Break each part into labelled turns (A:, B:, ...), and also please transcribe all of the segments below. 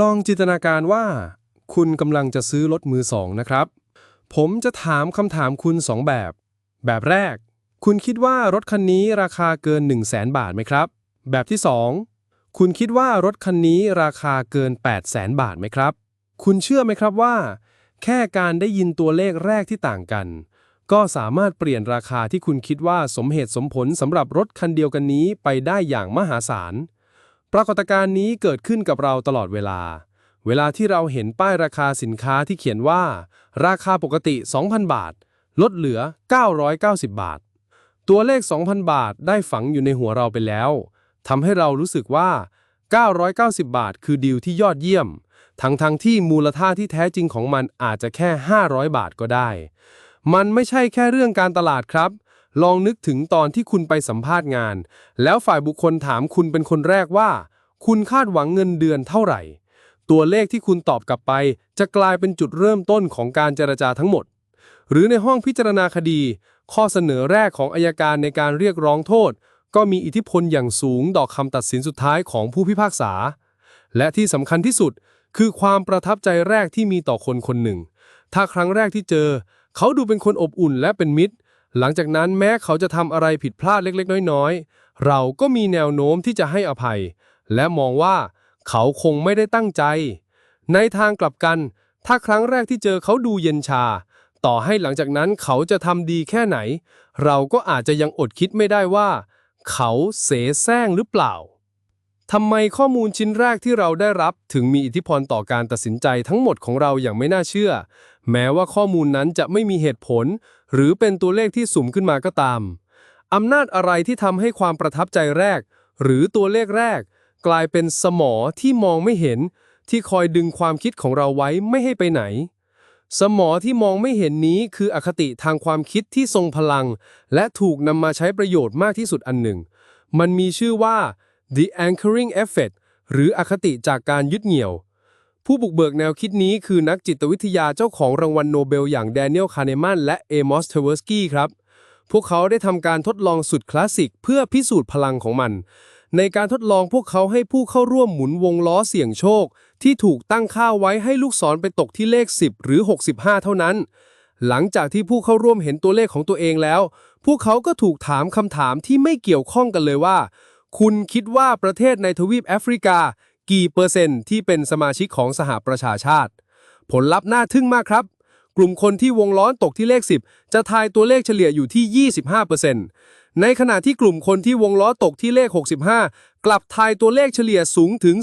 A: ลองจินตนาการว่า คุณกำลังจะซื้อรถมือสองนะครับ ผมจะถามคำถามคุณสองแบบ แบบแรก คุณคิดว่ารถคันนี้ราคาเกิน 1 0 0 0 0แบาทไหมครับ แบบที่ 2 คุณคิดว่ารถคันนี้ราคาเกิน 8 0 0แสนบาทไหมครับ คุณเชื่อไหมครับว่า แค่การได้ยินตัวเลขแรกที่ต่างกัน ก็สามารถเปลี่ยนราคาที่คุณคิดว่าสมเหตุสมผลสำหรับรถคันเดียวกันนี้ไปได้อย่างมหาศาล ปรากฏการณ์นี้เกิดขึ้นกับเราตลอดเวลา เวลาที่เราเห็นป้ายราคาสินค้าที่เขียนว่า ราคาปกติ 2,000 บาท ลดเหลือ 990 บาท ตัวเลข 2,000 บาทได้ฝังอยู่ในหัวเราไปแล้วทำให้เรารู้สึกว่า 990 บาท คือดีลที่ยอดเยี่ยม ทั้งๆทที่มูลค่าที่แท้จริงของมันอาจจะแค่ 500 บาทก็ได้ มันไม่ใช่แค่เรื่องการตลาดครับ ลองนึกถึงตอนที่คุณไปสัมภาษณ์งาน แล้วฝ่ายบุคคลถามคุณเป็นคนแรกว่า คุณคาดหวังเงินเดือนเท่าไหร่ ตัวเลขที่คุณตอบกลับไป จะกลายเป็นจุดเริ่มต้นของการเจรจาทั้งหมด หรือในห้องพิจารณาคดี ข้อเสนอแรกของอายการในการเรียกร้องโทษ ก็มีอิทธิพลอย่างสูงต่อคำตัดสินสุดท้ายของผู้พิพากษา และที่สำคัญที่สุด คือความประทับใจแรกที่มีต่อคนคนหนึ่ง ถ้าครั้งแรกที่เจอ เขาดูเป็นคนอบอุ่นและเป็นมิตร หลังจากนั้นแม้เขาจะทำอะไรผิดพลาดเล็กๆ น้อยๆ เราก็มีแนวโน้มที่จะให้อภัย และมองว่าเขาคงไม่ได้ตั้งใจ ในทางกลับกัน ถ้าครั้งแรกที่เจอเขาดูเย็นชา ต่อให้หลังจากนั้นเขาจะทำดีแค่ไหน เราก็อาจจะยังอดคิดไม่ได้ว่า เขาเสแสร้งหรือเปล่า ทำไมข้อมูลชิ้นแรกที่เราได้รับถึงมีอิทธิพลต่อการตัดสินใจทั้งหมดของเราอย่างไม่น่าเชื่อ แม้ว่าข้อมูลนั้นจะไม่มีเหตุผล หรือเป็นตัวเลขที่สุ่มขึ้นมาก็ตามอำนาจอะไรที่ทำให้ความประทับใจแรก หรือตัวเลขแรก กลายเป็นสมอที่มองไม่เห็น ที่คอยดึงความคิดของเราไว้ไม่ให้ไปไหน สมอที่มองไม่เห็นนี้คืออคติทางความคิดที่ทรงพลัง และถูกนำมาใช้ประโยชน์มากที่สุดอันหนึ่ง มันมีชื่อว่า the anchoring effect หรืออคติจากการยึดเหนี่ยว ผู้บุกเบิกแนวคิดนี้คือนักจิตวิทยาเจ้าของรางวัลโนเบลอย่างแดเนียลคาร์เนมันและเอมอสเทเวอร์สกี้ครับ พวกเขาได้ทำการทดลองสุดคลาสสิกเพื่อพิสูจน์พลังของมัน ในการทดลองพวกเขาให้ผู้เข้าร่วมหมุนวงล้อเสี่ยงโชค ที่ถูกตั้งค่าไว้ให้ลูกศรไปตกที่เลข 10 หรือ 65 เท่านั้น หลังจากที่ผู้เข้าร่วมเห็นตัวเลขของตัวเองแล้ว พวกเขาก็ถูกถามคำถามที่ไม่เกี่ยวข้องกันเลยว่า คุณคิดว่าประเทศในทวีปแอฟริกา กี่เปอร์เซ็นต์ที่เป็นสมาชิกของสหประชาชาติ ผลลัพธ์น่าทึ่งมากครับ กลุ่มคนที่วงล้อตกที่เลข 10 จะทายตัวเลขเฉลี่ยอยู่ที่ 25%ในขณะที่กลุ่มคนที่วงล้อตกที่เลข 65 กลับทายตัวเลขเฉลี่ยสูงถึง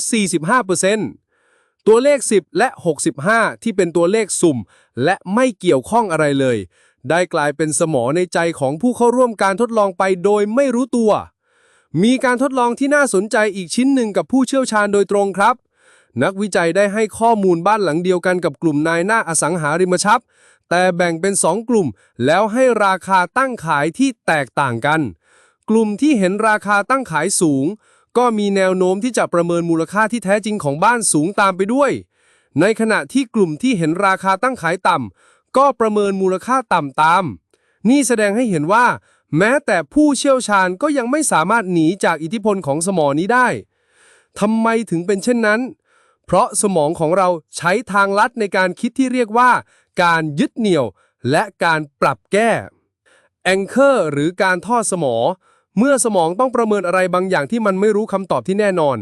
A: 45%ตัวเลข 10 และ 65 ที่เป็นตัวเลขสุ่ม และไม่เกี่ยวข้องอะไรเลย ได้กลายเป็นสมอในใจของผู้เข้าร่วมการทดลองไปโดยไม่รู้ตัว มีการทดลองที่น่าสนใจอีกชิ้นหนึ่งกับผู้เชี่ยวชาญโดยตรงครับ นักวิจัยได้ให้ข้อมูลบ้านหลังเดียวกันกับกลุ่มนายหน้าอสังหาริมทรัพย์ แต่แบ่งเป็น 2 กลุ่ม แล้วให้ราคาตั้งขายที่แตกต่างกัน กลุ่มที่เห็นราคาตั้งขายสูง ก็มีแนวโน้มที่จะประเมินมูลค่าที่แท้จริงของบ้านสูงตามไปด้วย ในขณะที่กลุ่มที่เห็นราคาตั้งขายต่ำก็ประเมินมูลค่าต่ำตาม นี่แสดงให้เห็นว่า แม้แต่ผู้เชี่ยวชาญก็ยังไม่สามารถหนีจากอิทธิพลของสมองนี้ได้ทำไมถึงเป็นเช่นนั้น เพราะสมองของเราใช้ทางลัดในการคิดที่เรียกว่า การยึดเหนี่ยว และการปรับแก้แองเกอร์หรือการทอดสมอ เมื่อสมองต้องประเมินอะไรบางอย่างที่มันไม่รู้คำตอบที่แน่นอน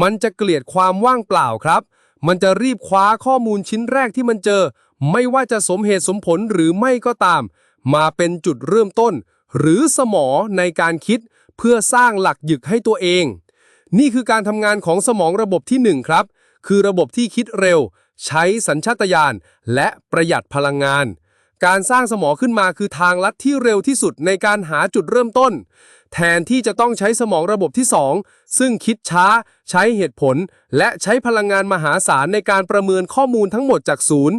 A: มันจะเกลียดความว่างเปล่าครับ มันจะรีบคว้าข้อมูลชิ้นแรกที่มันเจอ ไม่ว่าจะสมเหตุสมผลหรือไม่ก็ตาม มาเป็นจุดเริ่มต้น หรือสมอในการคิดเพื่อสร้างหลักยึกให้ตัวเอง นี่คือการทำงานของสมองระบบที่ 1 ครับ คือระบบที่คิดเร็ว ใช้สัญชาตญาณและประหยัดพลังงาน การสร้างสมองขึ้นมาคือทางลัดที่เร็วที่สุดในการหาจุดเริ่มต้น แทนที่จะต้องใช้สมองระบบที่ 2 ซึ่งคิดช้า ใช้เหตุผล และใช้พลังงานมหาศาลในการประเมินข้อมูลทั้งหมดจากศูนย์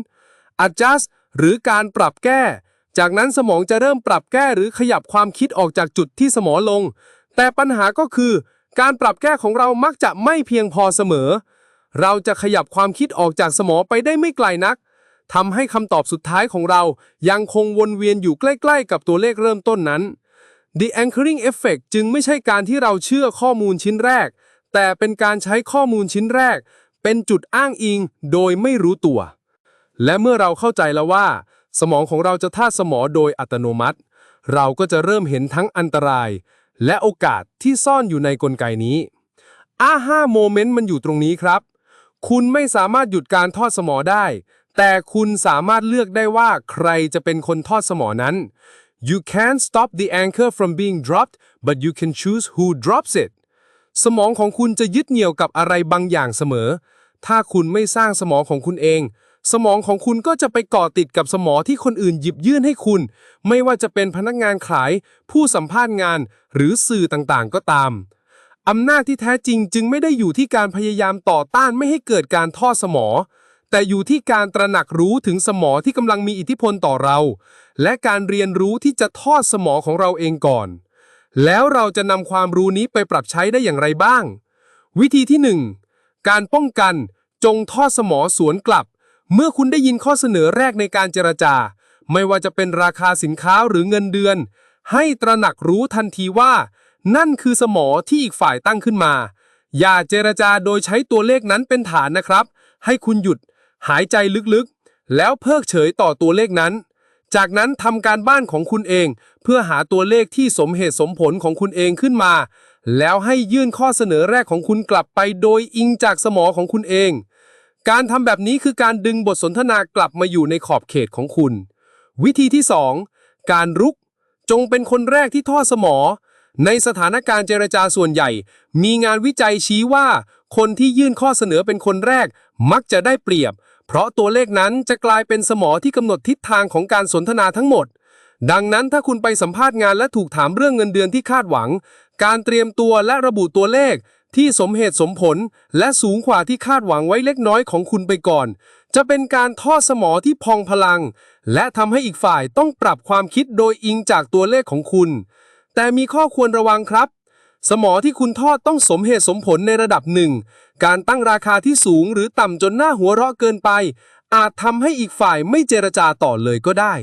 A: adjust หรือการปรับแก้ จากนั้นสมองจะเริ่มปรับแก้หรือขยับความคิดออกจากจุดที่สมองลง แต่ปัญหาก็คือ การปรับแก้ของเรามักจะไม่เพียงพอเสมอ เราจะขยับความคิดออกจากสมองไปได้ไม่ไกลนักทำให้คำตอบสุดท้ายของเรายังคงวนเวียนอยู่ใกล้ๆ กับตัวเลขเริ่มต้นนั้น The anchoring effect จึงไม่ใช่การที่เราเชื่อข้อมูลชิ้นแรก แต่เป็นการใช้ข้อมูลชิ้นแรก เป็นจุดอ้างอิงโดยไม่รู้ตัว และเมื่อเราเข้าใจแล้วว่า สมองของเราจะท่าสมอโดยอัตโนมัติ เราก็จะเริ่มเห็นทั้งอันตราย และโอกาสที่ซ่อนอยู่ในกลไกนี้อาห้าโมเมนต์มันอยู่ตรงนี้ครับ คุณไม่สามารถหยุดการทอดสมอได้ แต่คุณสามารถเลือกได้ว่าใครจะเป็นคนทอดสมอนั้น You can't stop the anchor from being dropped but you can choose who drops it สมองของคุณจะยึดเหนี่ยวกับอะไรบางอย่างเสมอ ถ้าคุณไม่สร้างสมองของคุณเอง สมองของคุณก็จะไปเกาะติดกับสมองที่คนอื่นหยิบยื่นให้คุณ ไม่ว่าจะเป็นพนักงานขาย ผู้สัมภาษณ์งาน หรือสื่อต่างๆ ก็ตามอำนาจที่แท้จริงจึงไม่ได้อยู่ที่การพยายามต่อต้านไม่ให้เกิดการทอดสมอ แต่อยู่ที่การตระหนักรู้ถึงสมอที่กำลังมีอิทธิพลต่อเรา และการเรียนรู้ที่จะทอดสมอของเราเองก่อน แล้วเราจะนำความรู้นี้ไปปรับใช้ได้อย่างไรบ้าง วิธีที่ 1 การป้องกันจงทอดสมอสวนกลับ เมื่อคุณได้ยินข้อเสนอแรกในการเจรจา ไม่ว่าจะเป็นราคาสินค้าหรือเงินเดือน ให้ตระหนักรู้ทันทีว่า นั่นคือสมอที่อีกฝ่ายตั้งขึ้นมา อย่าเจรจาโดยใช้ตัวเลขนั้นเป็นฐานนะครับ ให้คุณหยุด หายใจลึกๆ แล้วเพิกเฉยต่อตัวเลขนั้น จากนั้นทำการบ้านของคุณเอง เพื่อหาตัวเลขที่สมเหตุสมผลของคุณเองขึ้นมา แล้วให้ยื่นข้อเสนอแรกของคุณกลับไปโดยอิงจากสมอของคุณเอง การทำแบบนี้คือการดึงบทสนทนากลับมาอยู่ในขอบเขตของคุณ วิธีที่ 2 การรุก จงเป็นคนแรกที่ทอดสมอ ในสถานการณ์เจรจาส่วนใหญ่ มีงานวิจัยชี้ว่า คนที่ยื่นข้อเสนอเป็นคนแรก มักจะได้เปรียบ เพราะตัวเลขนั้นจะกลายเป็นสมอที่กำหนดทิศทางของการสนทนาทั้งหมด ดังนั้นถ้าคุณไปสัมภาษณ์งานและถูกถามเรื่องเงินเดือนที่คาดหวัง การเตรียมตัวและระบุตัวเลข ที่สมเหตุสมผล และสูงกว่าที่คาดหวังไว้เล็กน้อยของคุณไปก่อน จะเป็นการทอดสมอที่พองพลัง และทำให้อีกฝ่ายต้องปรับความคิดโดยอิงจากตัวเลขของคุณ แต่มีข้อควรระวังครับ สมอที่คุณทอดต้องสมเหตุสมผลในระดับหนึ่ง การตั้งราคาที่สูงหรือต่ำจนหน้าหัวเราะเกินไป อาจทำให้อีกฝ่ายไม่เจรจาต่อเลยก็ได้